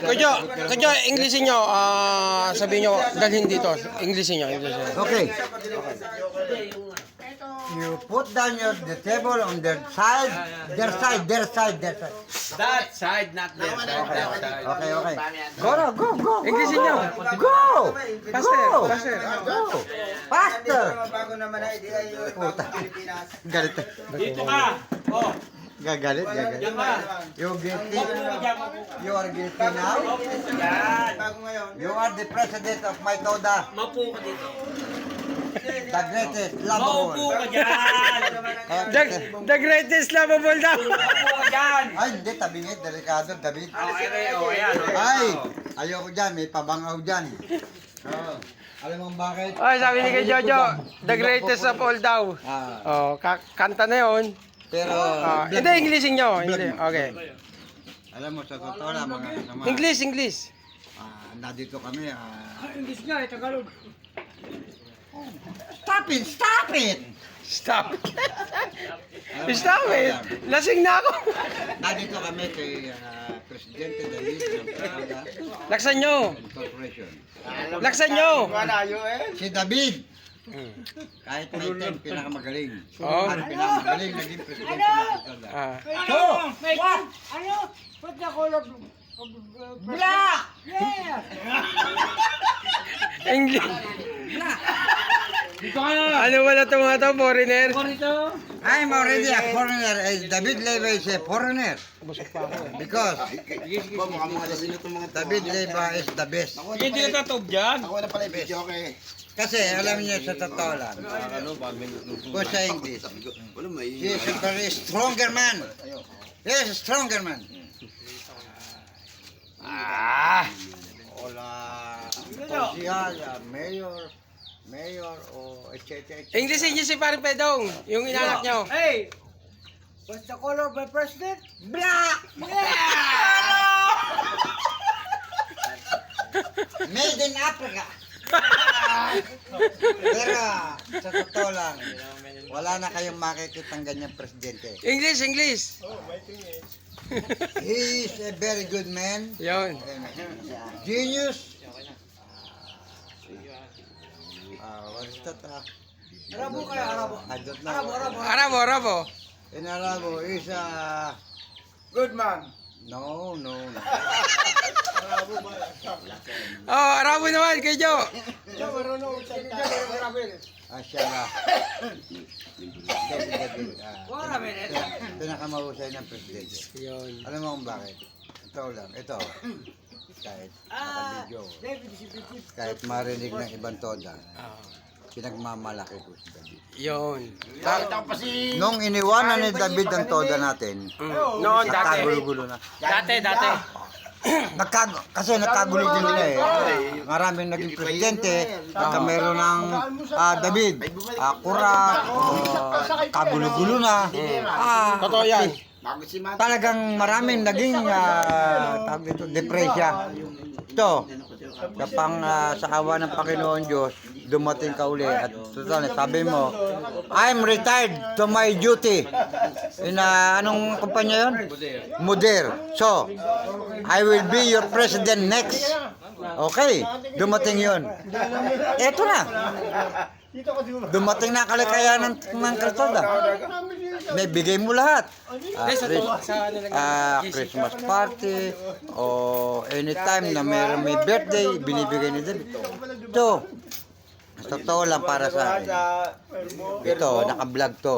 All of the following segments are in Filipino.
Kudyo, kudyo, Englishin nyo, ah, sabihin nyo, dalhin dito. Englishin nyo, Englishin nyo. Okay. You put down your the table on their side, their side, their side, their side. That side, not. That side. Okay, okay. Go, go, go, go. Englishin nyo. Go! Faster, Go! faster. Go! Faster! Puta. Galit. Dito ka. Oh, Gagalit, gagalit. yan ka. You guilty? You are guilty now? Yan. Bago ngayon. You are the president of my Toda, Maupo ka dito. the greatest Maupo lovable. ka dyan. The, the greatest lovable daw. Maupo ka dyan. Ay, hindi, tabingit, delikado, David. Ere, oh, ayan. oh. Ay, ayoko dyan, may pabangaw dyan. Oo. Alam mo bakit? Oh, sabi ni kay Jojo, the greatest of all daw. Ah, Oh, ka- kanta na yun. Pero, Ah, vlog hindi, mo. Englishin nyo. Hindi, okay. Alam mo, sa totoo lang, mga kasama. English, English. Ah, nandito kami. ah. English nga, eh, Tagalog. Stop it! Stop it! Stop. Mo, Stop it. Lasing na ako. Nandito kami kay ah, Presidente David ng Canada Laksan nyo. Corporation. Laksan nyo. Si David, kahit may time, pinakamagaling. Oo. At pinakamagaling naging Presidente ng Canada. Ah. So, What? Ano? What the color? black! Yeah! English. Dito ka na. Ano wala itong mga to, foreigner? Ako. I'm already a foreigner. Eh, David Leyva is a foreigner. Because David Leyva is the best. Hindi ka tatob dyan. Kasi alam niyo sa totoo lang, kung sa English, he is a very stronger man. He is a stronger man. Ah! Hola, konsihal, ah, mayor, mayor, o etc. Englishin nyo si Paring Pedong, yung inanak nyo. Hey! What's the color of my president? Black! Made in Africa. Pero sa totoo lang, wala na kayong makikitang ganyang presidente. English, English. He is a very good man. Yun. Genius. Uh, what is that? Uh, Arabo kaya, Arabo. I don't know. Arabo, Arabo. Arabo, Arabo. In Arabo is uh, Good man. No, no, no. Oh, Arabo naman, kay Jo. Ah, siya na. David, David, ah, Wala, minute. pin- pinakamahusay ng presidente. Yun. Alam mo kung bakit? Ito lang, ito. Kahit Ah, nakabidyo, David, si David. kahit marinig ng ibang toda, Ah, pinagmamalaki ko si David. yun. Nung iniwanan ni David ang toda natin, Mm. Noon, dati. nagkagulo-gulo na. Dati, dati. Nagkag kasi nagkagulo-gulo na eh. Maraming naging presidente, pagka meron ng ah, David, ah, Kurat, ah, kagulo-gulo na. Ah, Totoo yan. talagang maraming naging uh, tawag dito, depresya. Ito, kapang ah, sa awa ng Panginoon Diyos, dumating ka uli at totoo, sabi mo, I'm retired to my duty. In ah, anong kumpanya yun? Mudir. So, I will be your president next. Okay, dumating yun. Eto na. Dumating na kalikayan ng, ng Kaltoda. May bigay mo lahat. Lang. ah, Christmas party o anytime na may, may birthday, binibigay ni David. Sa totoo lang para sa akin. Ito, naka-vlog to.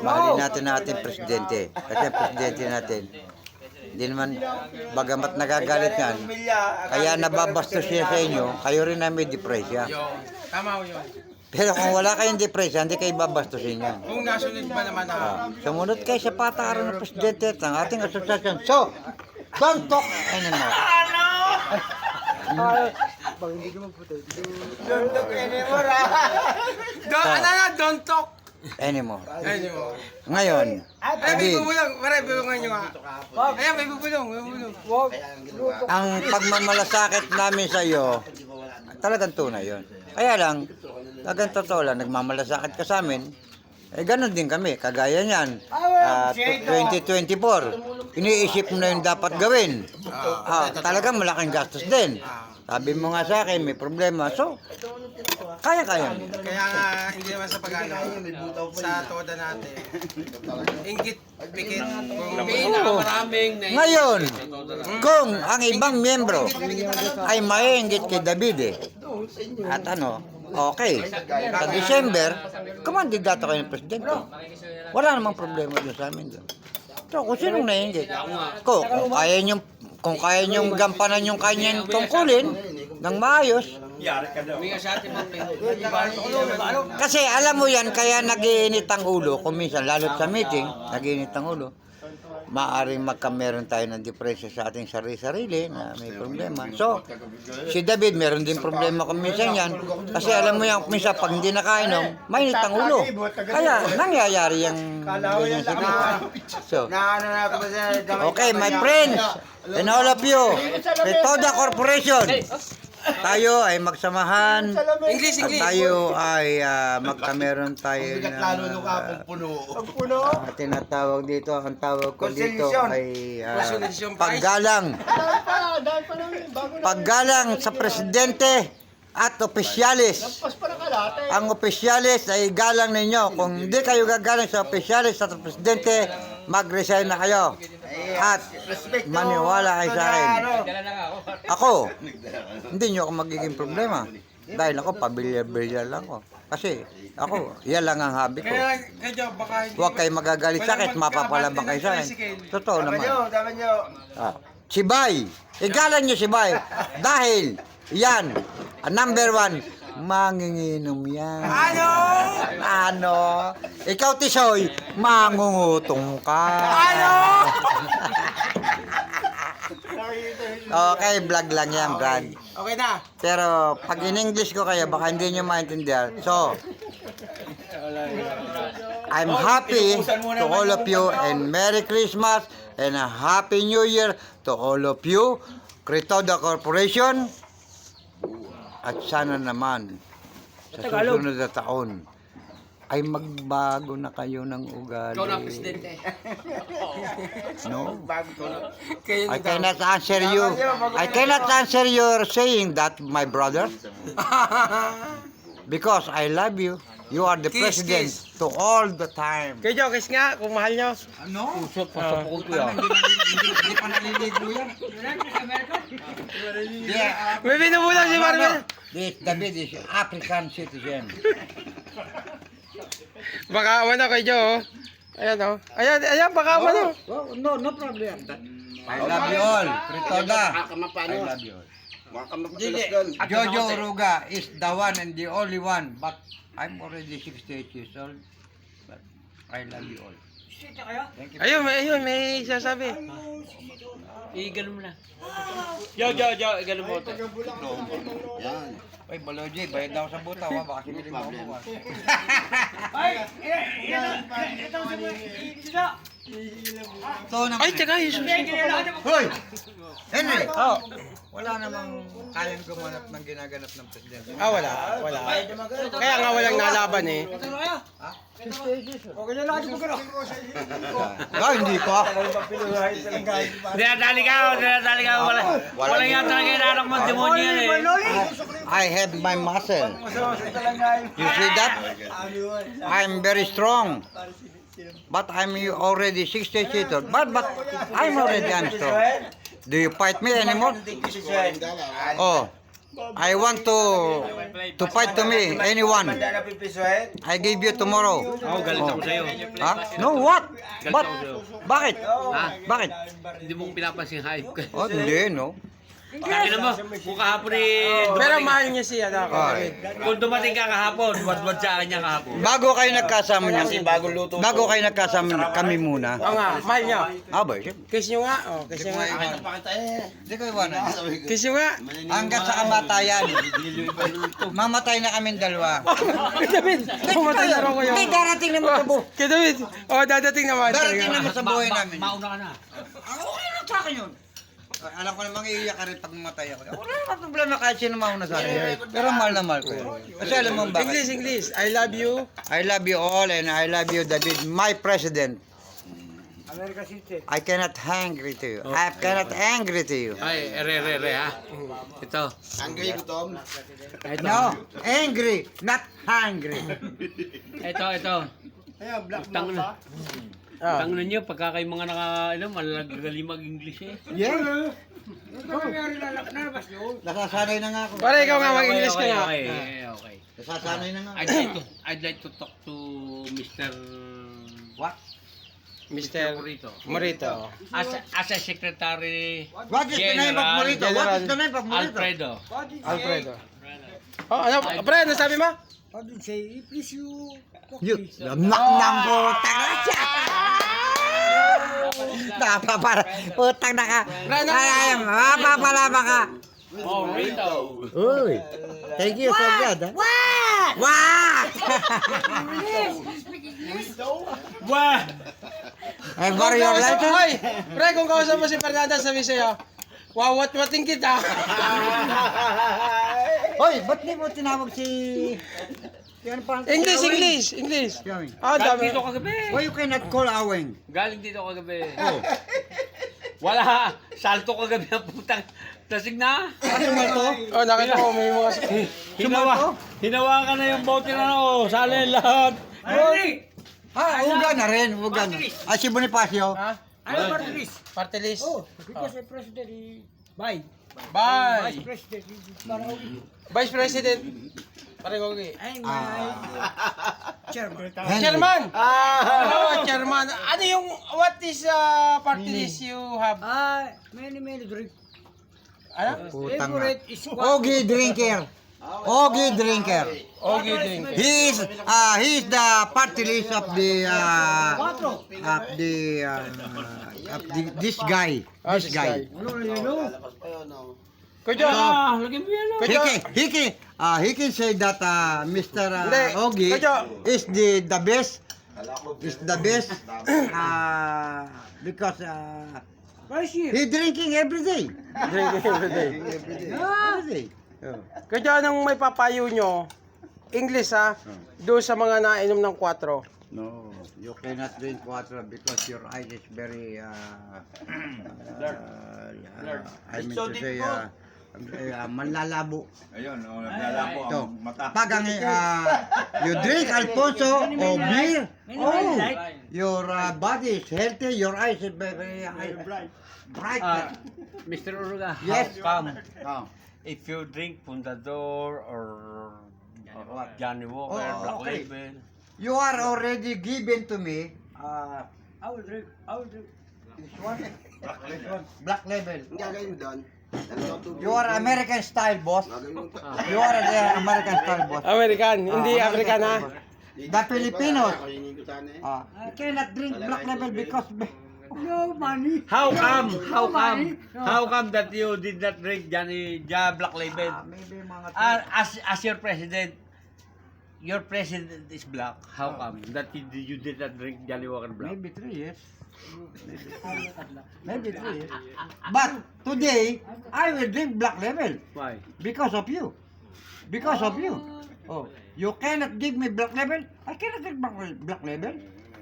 Mahalin natin natin presidente. Kasi ang presidente natin, hindi naman, bagamat nagagalit yan, kaya nababastos siya sa inyo, kayo rin na may depresya. Yun. Tama ho yun. Pero kung wala kayong depresya, hindi kayo babastusin yan. Kung nasunod ba naman ako. Ah, sumunod kayo sa patakaran ng presidente at ng ating asosasyon. So, don't talk anymore. Don't, ano na, don't talk. Anymore. Anymore. Ngayon, Ay, may bubulong. Pare, bulungan nyo nga. Ayan, may bubulong. May bubulong. ang pagmamalasakit namin sa iyo, talagang tunay yon. Kaya lang, talagang totoo lang, nagmamalasakit ka sa amin, eh ganun din kami, kagaya niyan, ah, 2024. iniisip mo na yung dapat gawin. Ah, talagang malaking gastos din. Sabi mo nga sa akin, may problema. So, kaya-kaya. Kaya nga, hindi naman sa pag-ano, sa toda natin. Ingit, pikit, kung Pinakamaraming na Ngayon, kung ang ibang miyembro ay maiinggit kay David eh, at ano, okay, sa December, kumandidato kayo ng presidente. Wala namang problema doon sa amin doon. So, kung sinong naiinggit, kung, kung kaya nyo, kung kaya nyo gampanan yung kanyang tungkulin ng maayos, kasi alam mo yan, kaya nagiinit ang ulo, kung minsan, lalo sa meeting, nagiinit ang ulo, maaaring magkameron tayo ng depresya sa ating sarili-sarili na may problema. So, si David, meron din problema kung minsan yan. Kasi alam mo yan, minsan pag hindi nakainom, mainit ang ulo. Kaya nangyayari yung ganyan. sa So, Na ano na ako ba sa Okay, my friends, and all of you, Metoda Corporation, tayo ay magsamahan English, at English. tayo ay ah, magkameron tayo ng ah, ah, tinatawag dito, ang tawag ko dito ay prize. paggalang. Paggalang sa presidente at opisyalis. Ang opisyalis ay galang ninyo. Kung hindi kayo gagalang sa opisyalis at presidente, mag-resign na kayo. At maniwala kayo sa akin. Ako, hindi nyo ako magiging problema. Dahil ako, pabilyar-bilyar lang ako. Kasi ako, yan lang ang hobby ko. Huwag kayo magagalit sa akin, mapapalabang kayo sa akin. Totoo naman. nyo, dapat nyo. Ah, si Bay. Igalan niyo si Bay. Dahil, yan, number one, manginginom yan. Ano? Ano? Ikaw, Tisoy, mangungutong ka. Ano? okay, vlog lang yan, Brad. Okay na. Pero pag in-English ko kayo, baka hindi nyo maintindihan. So, I'm happy to all of you and Merry Christmas and a Happy New Year to all of you. Critoda Corporation. At sana naman sa susunod na taon ay magbago na kayo ng ugali. Ikaw na ang presidente. No? Kayo I cannot answer you. I cannot answer your saying that, my brother. Because I love you. You are the Kiss, president kiss. to all the time. Kayo, Jo, kiss nga, kung mahal nyo. Ano? Usot pa sa pukul ko yan. Hindi pa naliligo yan. Yeah. May binubulang si Marvel. This David is African citizen. Baka ano kay Jo. oh. Ayan o. Ayan, ayan, baka ano. no, no problem. I love you all. Fritoda. I love you all. Jojo Uruga is the one and the only one, but I'm already 68 years old. But I love you all. Thank you. Ayun, may, ayun, may sasabi. Igano mo na. Yo, yo, yo, igano mo ito. Oy, Baloji, bayad daw sa buta, ha? Baka sibiling mo ako. ha? Ito naman. Ay, teka, susi. Hoy! Henry! Oh. Wala namang kayang gumanap ng ginaganap ng presidente. Ah, wala, wala. Kaya nga walang nalaban eh. Ah, hindi ko. Dinadali ka, dinadali ka. Wala, wala yan talaga inanak mo. Demonyo yan eh. I have my muscle. You see that? I'm very strong. But I'm already 60 years old. But, but I'm already I'm strong. Do you fight me anymore? Oh, I want to to fight to me anyone. I give you tomorrow. Ako, galit ako sa'yo. Ha? No, what? But, bakit? Ha? Bakit? Hindi mo pinapansin hype ko. Oh, hindi, no? Kaya mo, kung kahapon eh, Pero dumating, mahal niya siya, ano, Ay. kung dumating ka kahapon, wad-wad sa kanya kahapon. Bago kayo nagkasama niya, bagong luto. bago kayo nagkasama kami muna. Oo nga, mahal niya. Ah, ba? Siyempre. Kiss nyo nga. Oh, kiss nyo nga. Hindi ko iwanan. Kiss nyo nga. Hanggang sa kamatayan. Mamatay na kami dalawa. Kay David, pumatay na raw kayo. Hindi, darating naman sa buhay. Kay David, oh, dadating naman. Darating naman sa buhay namin. Mauna ka na. Ah, Okay lang sa akin yun. Alam ko namang iiyak ka rin pag mamatay ako. Wala naman problema kahit sino mauna sa akin. Pero mahal na mahal ko yun. Kasi alam mo bakit? English, English. I love you. I love you all and I love you David, my president. American citizen. I cannot angry to you. I cannot angry to you. Ay, ere, ere, ere, ha? Ito. Angry gutom. Ito. No, angry, not hungry. Ito, ito. Ayan, black Tang mamba. Ah. Tangan ninyo, pagka kayo mga naka, ano, malagaling mag-English eh. Yeah, yun. nasasanay na nga ako. Pare, ikaw nga mag-English ka okay, nga. Okay, okay, okay. Nasasanay na nga. I'd like to, I'd like to talk to Mr. What? Mr. Morito. Morito. As, a- as a secretary What is the name of Morito? What is the name of Morito? Alfredo. Alfredo. Oh, ano? Pre, ano sabi mo? What did say? Please you. You, knock ng putang na siya. Napapala, putang na ka. Ay, ay, mapapalama ka. Morito. Uy, thank you so good. ha? What? Wah! And for your Kausap- letter? Hoy, pre, kung kausap mo si Fernanda, sabi sa'yo, wawat-wating kita. Hoy, ba't di mo tinawag si... ano pa? English, English, English. Si Awing. Ah, Galing dami. dito kagabi. Why you cannot call Awing? Galing dito kagabi. Oh, Wala. Salto kagabi ang putang. Tasig na. ano mo to? Oh, nakita ko may mga... Hinawa. Hinawakan na yung bote na ano. Sali lahat. Ah, uga na rin, uga na. Ah, si Bonifacio. Ha? Ano party list? Party list? Oh, because the president is by. Bye. Vice president Vice President. Pare ko. Ay, Ah. my chairman. Chairman! Ah! chairman. Ano yung, what is uh, party list you have? Ah, many, many drink. Ano? Putang. Favorite is what? Ogie drinker. Ogie drinker. He is uh, he is the party list of the uh, Quatro. of the uh, of the this guy. Ah, This guy. Ano yun? Kuya, Ah, lagyan mo yan. oh. Can uh, he can say that uh, Mr. Hindi. Uh, Ogie Kuya. is the the best is the best uh, because uh, Rice here. he drinking every day. drink every day. Every day. Kuya, anong may papayo nyo? English ha? Doon sa mga nainom ng 4. No, you cannot drink water because your eyes is very uh, uh, uh, I mean to say uh, uh, manlalabo. Ayun, oh, naglalabo Ito. ang mata. Pag ang uh, you drink Alfonso or beer, oh, your uh, body is healthy, your eyes is very, very bright. bright. Ah, Mr. Uruga, Yes. how come Oh. if you drink Puntador or, or what, Johnny Walker, Oh, Black okay. Label, You are already given to me uh, I will drink. I will drink. this one, this one, black label. Gagawin mo doon? You are American style, boss. You are the American style, boss. American, hindi Ah, African ha? The Filipinos. Eh. Uh, you cannot drink black label because No money. How come? How come? How come that you did not drink Johnny Ja Black Label? Ah, maybe mga Ah, as as your president, your president is black. How come that you, you did not drink Johnny Walker Black? maybe three years. Maybe three years. But today, I will drink black label Why? because of you. Because of you. Oh, you cannot give me black label. I cannot drink black, black label.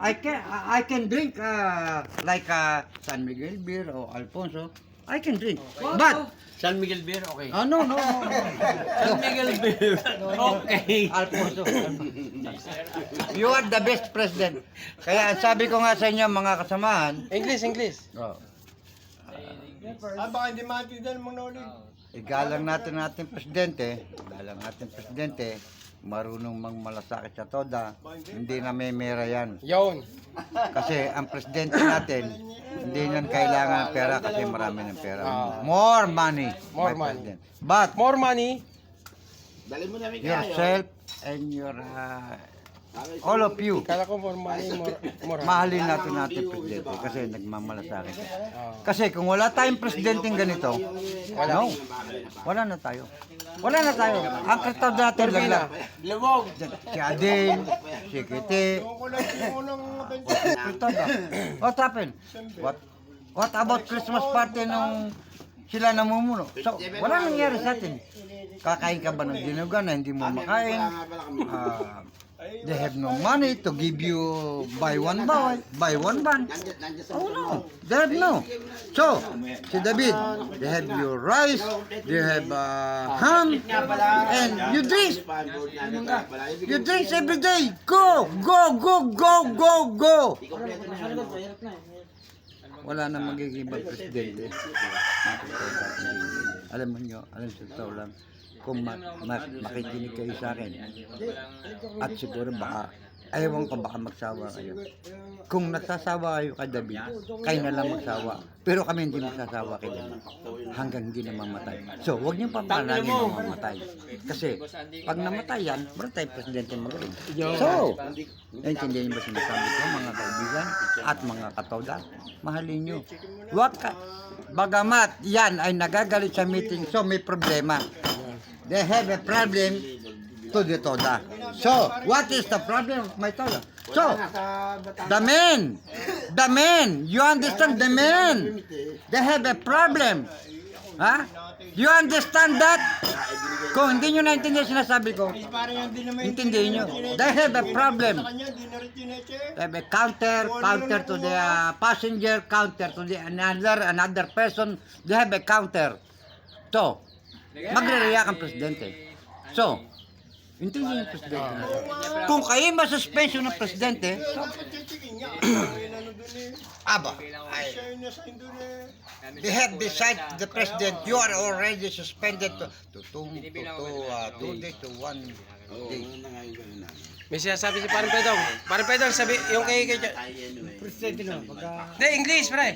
I can I I can drink uh, like uh, San Miguel beer or Alfonso. I can drink. But San Miguel Beer, okay. oh no no no. San Miguel Beer, okay. Alfonso. You are the best president. Kaya sabi ko nga sa inyo mga kasamahan, English, English. oh, Ah, baka hindi maintindihan mo knowledge. igalang natin natin presidente, igalang natin presidente, marunong mang malasakit sa toda, hindi na may mera yan. Yun. Kasi ang presidente natin, hindi niyan kailangan ng pera kasi marami ng pera. Ah. More money. More my money. president. But More money. Dali mo namin yourself and your uh, all of you, Kala ko more, more mahalin natin natin presidente kasi nagmamalasakit. Ah. Kasi kung wala tayong presidenteng ganito, no, wala na tayo. Wala na tayo. Ang katawad natin lang lang. Lumog. Si Adel, si Kiti. What happened? What What about Christmas party nung sila namumuno? So, wala nangyari sa atin. Kakain ka ba ng dinugan na hindi mo makain? Ah, They have no money to give you buy one buy, buy one sa Oh no, they have no. So, si David, they have your rice, they have uh, ham, and you drink. You drink every day. Go, go, go, go, go, go. Wala na magiging presidente. Alam mo nyo, alam sa tao lang, kung ma- ma- makikinig kayo sa akin, at siguro baka, ayaw ko baka magsawa kayo. Kung nagsasawa kayo kay David, kayo na lang magsawa. Pero kami hindi magsasawa kay David hanggang hindi na mamatay. So, huwag niyong papanalangin na mamatay. Kasi, pag namatay yan, meron tayong presidente magaling. So, naintindihan niyo ba sinasabi ko, mga kaibigan at mga katoda? Mahalin niyo. Huwag ka, bagamat yan ay nagagalit sa meeting, so may problema. They have a problem to the Toda. So, what is the problem of my Toda? So, the men, the men, you understand the men, they have a problem. Ha? You understand that? Kung hindi nyo naintindihan sinasabi ko, intindihin nyo. They have a problem. They have a counter, counter to the uh, passenger, counter to the another, another person. They have a counter. So, magre-react ang presidente. So, intindihin yung presidente. Kung kayo masuspension ng presidente, aba, eh. they have decided the president, you are already suspended to, to, two, to, to, uh, two days to one day. May sinasabi si Parang Pedong. Parang Pedong, sabi, yung kay... kay Presidente na, pagka Hindi, English, pre.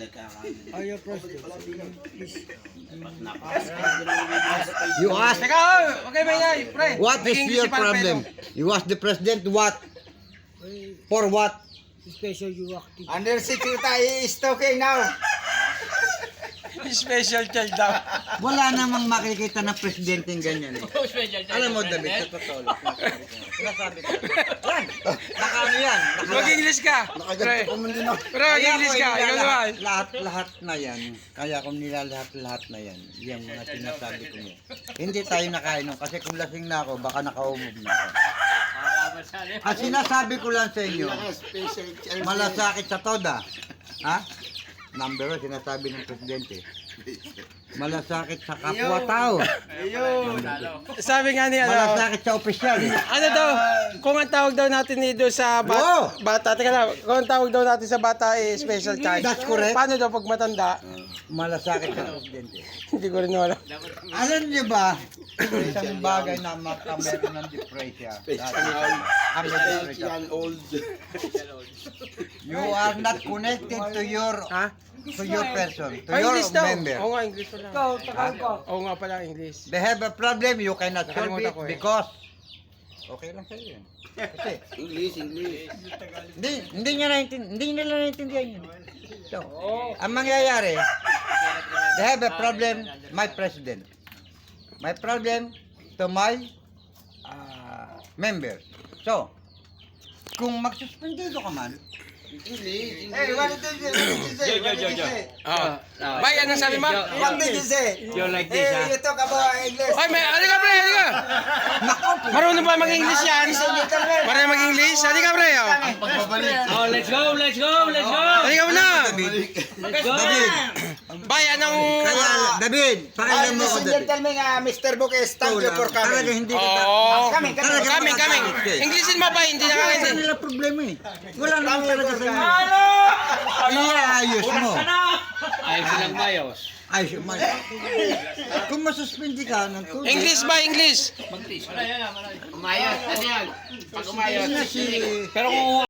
ayaw president. You ask, Teka, oh, okay ba yan, pre? what is Nag-English your problem? You ask the president what? For what? Special you active. Undersecretary is talking now. Special child daw. Wala namang makikita na presidente yung ganyan. Eh. Alam mo, David, sa totoo lang. Sinasabi ko. Yan! Baka ano yan? Naka- Mag-English ka. Pre. Pre, mag-English ka. Ikaw naman. Lahat, lahat na yan. Kaya kung nila lahat, lahat na yan. Yung mga sinasabi ko niya. Hindi tayo nakainom kasi kung lasing na ako, baka nakaumog na ako. Ang sinasabi ko lang sa inyo, Special malasakit sa toda. Ha? Number one, sinasabi ng presidente. Malasakit sa kapwa-tao. Sabi nga ni ano, Malasakit sa opisyal. eh. ano daw, kung ang tawag daw natin dito sa bat, bata, teka lang, kung ang tawag daw natin sa bata eh, special child. That's correct. Paano daw pag matanda? Malasakit sa presidente. Hindi ko rin alam. Alam niyo ba, isang bagay na makamero ng depresya. Ang depresya. old. You are not connected to your Ha? To your person, to Ah, your English daw. member. Oo nga, English pala. Ikaw, takal ko. Oo nga pala, English. They have a problem, you cannot solve Nakalimutan it ko eh. because okay lang sa'yo yun. Kasi English, English. hindi, hindi niya naintindihan, hindi nila naintindihan yun. So, ang mangyayari, they have a problem, my president. My problem to my uh, members. So, kung magsuspendido ka man, English, Hey, what did you say? What did you say? Ah. Bay, anong sabi mo? What did you say? You like this, Hey, you talk about English. Ay, may, halika pre, halika. Marunong ba mag-English yan? Marunong mag-English? Halika pre, oh. Oh, let's go, let's go, let's go. Halika mo na. Let's go. David, Bay, anong... kaya, David, pakinggan mo ako, David. gentlemen, uh, Mr. Bukes, thank you for Talaga coming. hindi kita. Oo. Coming, coming. Talaga Kaming, kaming. makakapit. Englishin mo ba? Hindi Wala nakakaintindi. nila problema eh. Wala naman talaga sa inyo. Iayos mo. Ayos silang mayos. Ayos mo. Kung masuspindi ka ng tubig. English ba? English? Umayos, ano yan? Pag umayos. Na si... Pero kung